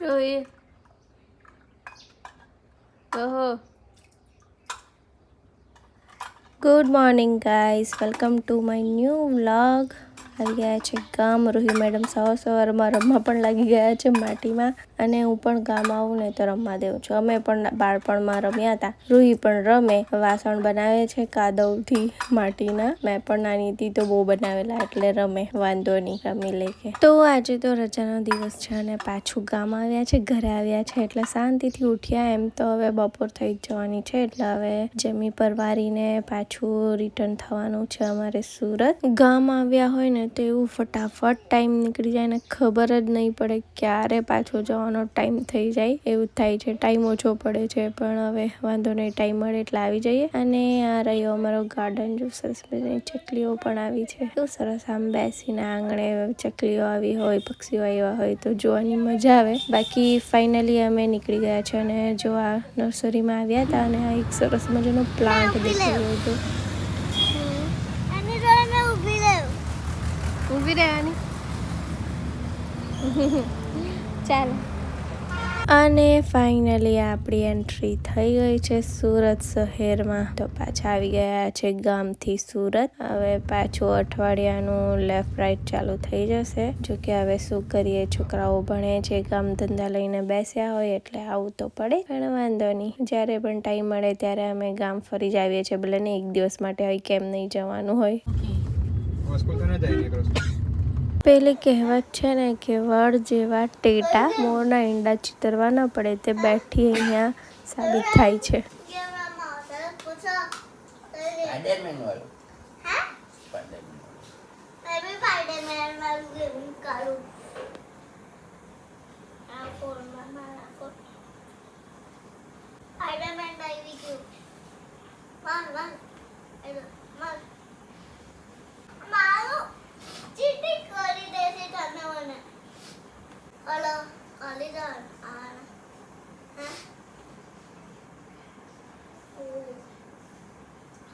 rồi oh. good morning guys. Welcome to my new vlog. આવી ગયા છે. ગામ રોહી મેડમ સવાર સવારમાં રમવા પણ લાગી ગયા છે માટીમાં. અને હું પણ ગામ આવું ને તો રમવા દેવું છું. અમે પણ બાળપણમાં રમ્યા હતા. રૂહી પણ રમે, વાસણ બનાવે છે કાદવથી માટીના. મેં પણ નાની હતી તો બહુ બનાવેલા, એટલે રમે. વાંધો નહીં, રમી લે કે. તો આજે તો રજાનો દિવસ છે અને પાછું ગામ આવ્યા છે, ઘરે આવ્યા છે, એટલે શાંતિથી ઉઠ્યા. એમ તો હવે બપોર થઈ જ જવાની છે, એટલે હવે જમી પરવારીને પાછું રિટર્ન થવાનું છે અમારે સુરત. ગામ આવ્યા હોય ને તો એવું ફટાફટ ટાઈમ નીકળી જાય ને ખબર જ નહીં પડે ક્યારે પાછો જવાનો ટાઈમ થઈ જાય. એવું થાય છે. ટાઈમ ઓછો પડે છે પણ હવે વાંધો નહીં. ટાઈમ મળે એટલે આવી જઈએ. અને આ રહ્યો અમારો ગાર્ડન જો સરસ મજાની ચકલીઓ પણ આવી છે. એવું સરસ આમ બેસીને આંગણે ચકલીઓ આવી હોય પક્ષીઓ આવ્યા હોય તો જોવાની મજા આવે. બાકી ફાઇનલી અમે નીકળી ગયા છે અને જો આ નર્સરીમાં આવ્યા હતા અને આ એક સરસ મજાનો પ્લાન્ટ દેખાયો હતો અને જોડે મેં ઊભી રહ્યો ઊભી રહેવાની ચાલો. અને ફાઇનલી આપણી એન્ટ્રી થઈ ગઈ છે સુરત શહેરમાં. તો પાછા આવી ગયા છે ગામથી સુરત. હવે પાછું અઠવાડિયાનું લેફ્ટ રાઈટ ચાલુ થઈ જશે. જો કે હવે શું કરીએ? છોકરાઓ ભણે છે કામ ધંધા લઈને બેસ્યા હોય એટલે આવું તો પડે. પણ વાંધો નહીં. જ્યારે પણ ટાઈમ મળે ત્યારે અમે ગામ ફરી જ આવીએ છીએ. ભલે ને એક દિવસ માટે હોય કેમ નહીં જવાનું હોય સ્કૂલ તો ના જાય નીકળો પેલી કહેવત છે ને કે વડ જેવા ટેટા મોરના ઈંડા ચિતરવા ન પડે તે બેઠી અહીંયા સાબિત થાય છે. સ્પાઈડરમેન વાળું હા સ્પાઈડરમેન વાળું મેં બી સ્પાઈડરમેન વાળું ગેમ કાઢું આ ફોનમાં મારા ફોન સ્પાઈડરમેન આવી ગયું વન વન એટલે મગ મારું ચીટિંગ કરી દેશે તને મને હલો ખાલી જાણ આ હા ઓ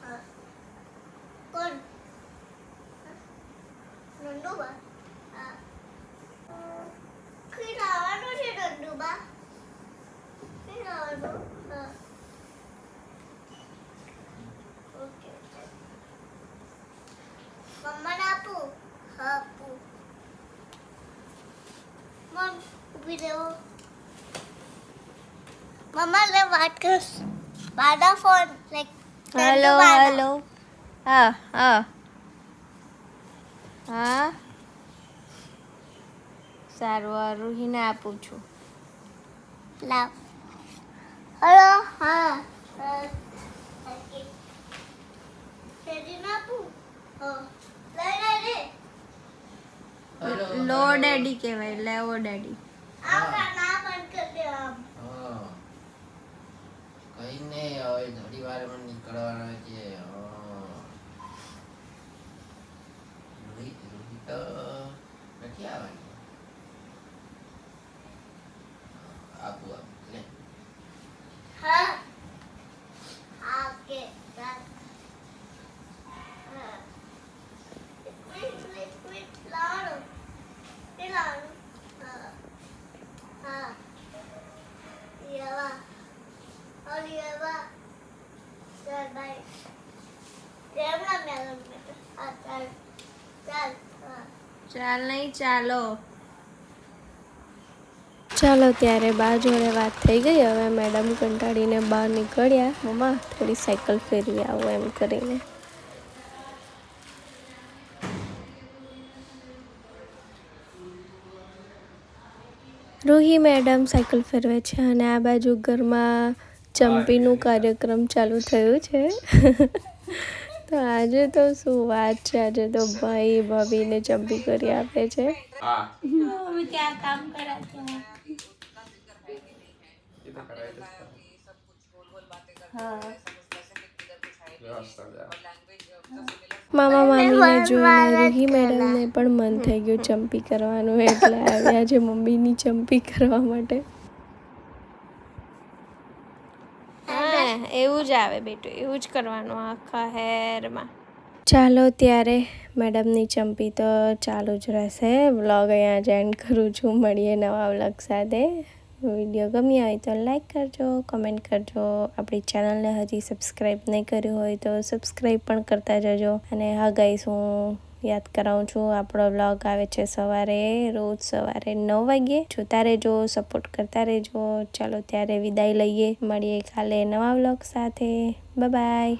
હા કોણ કઈ લાવવાનું છે નંદુબા? કઈ લાવવાનું હા ઓકે મમ્માને આપું? હા આપું. મમ મમ્મા લે વાત કર. બાદા ફોન લાઈક હેલો હેલો હા હા. હા? સારું આ રૂહીને આપું છું. લાવ. હલો હા. ઓકે શેરીને આપું હા લઈ લે રે લો ડેડી કહેવાય લેવો ડેડી. આ ના બંધ કરી દે આમ. હા. કઈ નહીં હવે થોડી વારમાં નીકળવાના છે હા. રોહિત રોહિત તો નથી આવવાની આપું આપું લે હા હા ઓકે ચાલ હા ક્વિક ક્વિક ક્વિક લાવો એ લાવો હા હા યવા ઓર યવા ચાલ નહીં, ચાલો. ચાલો, ત્યારે બા જોડે વાત થઈ ગઈ. હવે મેડમ કંટાળીને બહાર નીકળ્યા. મમ્મા, થોડી સાયકલ ફેરવી આવો, એમ કરીને. રૂહી મેડમ સાયકલ ફેરવે છે અને આ બાજુ ઘરમાં ચંપીનું કાર્યક્રમ ચાલુ થયું છે. તો આજે તો શું વાત છે? આજે તો ભાઈ ભાભીને ચંપી કરી આપે છે. મામા મામીને જોઈને રૂહી મેડમને પણ મન થઈ ગયું ચંપી કરવાનું. એટલે આવ્યા છે મમ્મીની ચંપી કરવા માટે. એવું જ આવે બેટું, એવું જ કરવાનું આખા હેરમાં. ચાલો ત્યારે મેડમની ચંપી તો ચાલુ જ રહેશે. વ્લોગ અહીંયા જ એન્ડ કરું છું. મળીએ નવા વ્લોગ સાથે. વીડિયો ગમી હોય તો લાઈક કરજો કમેન્ટ કરજો. આપણી ચેનલને હજી સબસ્ક્રાઈબ નહીં કર્યું હોય તો સબસ્ક્રાઈબ પણ કરતા જજો. અને હા ગાઈસ હું યાદ કરાવું છું. આપણો વ્લોગ આવે છે સવારે, રોજ સવારે નવ વાગ્યે. જોતા રહેજો સપોર્ટ કરતા રહેજો. ચાલો ત્યારે વિદાય લઈએ. મળીએ કાલે નવા વ્લોગ સાથે. બાય